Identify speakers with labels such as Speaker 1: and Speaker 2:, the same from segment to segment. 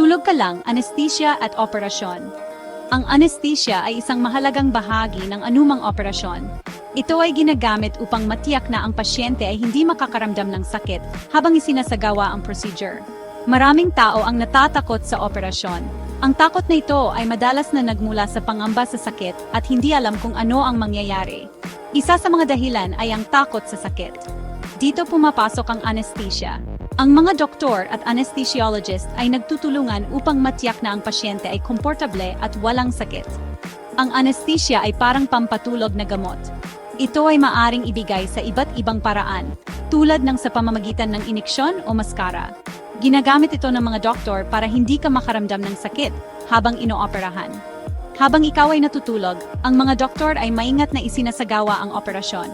Speaker 1: Tulog ka lang, anesthesia at operasyon. Ang anesthesia ay isang mahalagang bahagi ng anumang operasyon. Ito ay ginagamit upang matiyak na ang pasyente ay hindi makakaramdam ng sakit habang isinasagawa ang procedure. Maraming tao ang natatakot sa operasyon. Ang takot na ito ay madalas na nagmula sa pangamba sa sakit at hindi alam kung ano ang mangyayari. Isa sa mga dahilan ay ang takot sa sakit. Dito pumapasok ang anesthesia. Ang mga doktor at anesthesiologist ay nagtutulungan upang matiyak na ang pasyente ay komportable at walang sakit. Ang anesthesia ay parang pampatulog na gamot. Ito ay maaring ibigay sa iba't ibang paraan, tulad ng sa pamamagitan ng iniksyon o maskara. Ginagamit ito ng mga doktor para hindi ka makaramdam ng sakit habang inooperahan. Habang ikaw ay natutulog, ang mga doktor ay maingat na isinasagawa ang operasyon.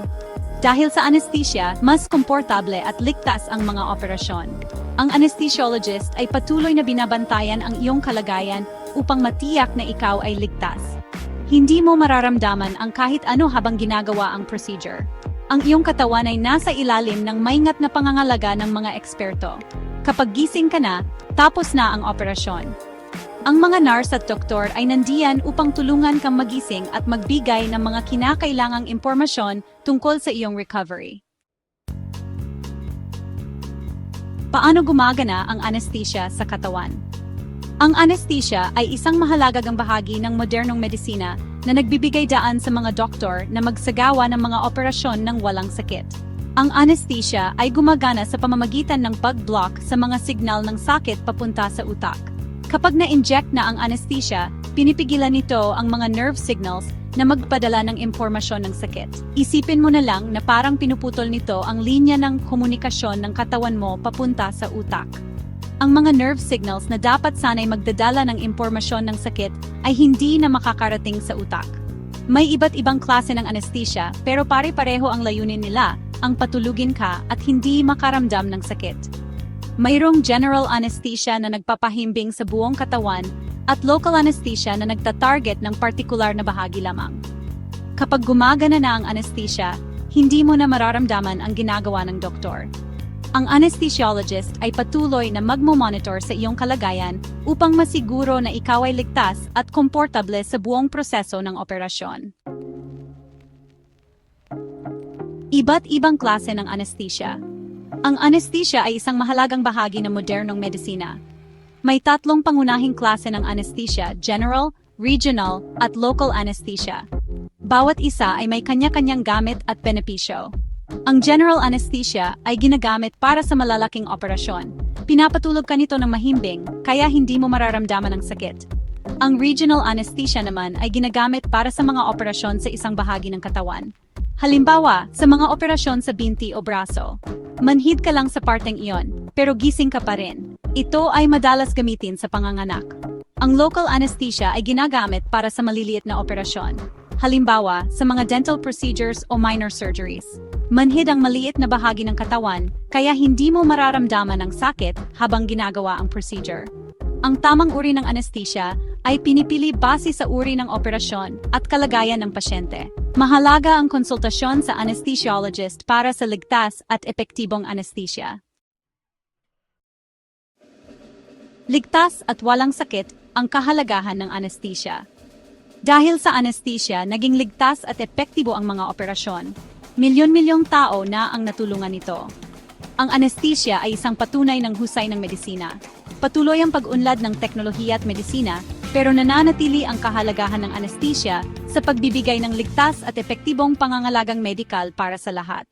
Speaker 1: Dahil sa anesthesia, mas komportable at ligtas ang mga operasyon. Ang anesthesiologist ay patuloy na binabantayan ang iyong kalagayan upang matiyak na ikaw ay ligtas. Hindi mo mararamdaman ang kahit ano habang ginagawa ang procedure. Ang iyong katawan ay nasa ilalim ng maingat na pangangalaga ng mga eksperto. Kapag gising ka na, tapos na ang operasyon. Ang mga nurse at doktor ay nandiyan upang tulungan kang magising at magbigay ng mga kinakailangang impormasyon tungkol sa iyong recovery. Paano gumagana ang anesthesia sa katawan? Ang anesthesia ay isang mahalagang bahagi ng modernong medisina na nagbibigay daan sa mga doktor na magsagawa ng mga operasyon ng walang sakit. Ang anesthesia ay gumagana sa pamamagitan ng pag-block sa mga signal ng sakit papunta sa utak. Kapag na-inject na ang anesthesia, pinipigilan nito ang mga nerve signals na magpadala ng impormasyon ng sakit. Isipin mo na lang na parang pinuputol nito ang linya ng komunikasyon ng katawan mo papunta sa utak. Ang mga nerve signals na dapat sanay magdadala ng impormasyon ng sakit ay hindi na makakarating sa utak. May iba't ibang klase ng anesthesia pero pare-pareho ang layunin nila, ang patulugin ka at hindi makaramdam ng sakit. Mayroong general anesthesia na nagpapahimbing sa buong katawan at local anesthesia na nagtatarget ng partikular na bahagi lamang. Kapag gumagana na ang anesthesia, hindi mo na mararamdaman ang ginagawa ng doktor. Ang anesthesiologist ay patuloy na magmo-monitor sa iyong kalagayan upang masiguro na ikaw ay ligtas at komportable sa buong proseso ng operasyon. Iba't ibang klase ng anesthesia. Ang anesthesia ay isang mahalagang bahagi ng modernong medisina. May tatlong pangunahing klase ng anesthesia, general, regional, at local anesthesia. Bawat isa ay may kanya-kanyang gamit at benepisyo. Ang general anesthesia ay ginagamit para sa malalaking operasyon. Pinapatulog ka nito ng mahimbing, kaya hindi mo mararamdaman ang sakit. Ang regional anesthesia naman ay ginagamit para sa mga operasyon sa isang bahagi ng katawan. Halimbawa, sa mga operasyon sa binti o braso. Manhid ka lang sa parteng iyon, pero gising ka pa rin. Ito ay madalas gamitin sa panganganak. Ang local anesthesia ay ginagamit para sa maliliit na operasyon. Halimbawa, sa mga dental procedures o minor surgeries. Manhid ang maliit na bahagi ng katawan, kaya hindi mo mararamdaman ang sakit habang ginagawa ang procedure. Ang tamang uri ng anesthesia ay pinipili base sa uri ng operasyon at kalagayan ng pasyente. Mahalaga ang konsultasyon sa anesthesiologist para sa ligtas at epektibong anesthesia. Ligtas at walang sakit ang kahalagahan ng anesthesia. Dahil sa anesthesia, naging ligtas at epektibo ang mga operasyon. Milyon-milyong tao na ang natulungan nito. Ang anesthesia ay isang patunay ng husay ng medisina. Patuloy ang pag-unlad ng teknolohiya at medisina, pero nananatili ang kahalagahan ng anesthesia sa pagbibigay ng ligtas at epektibong pangangalagang medikal para sa lahat.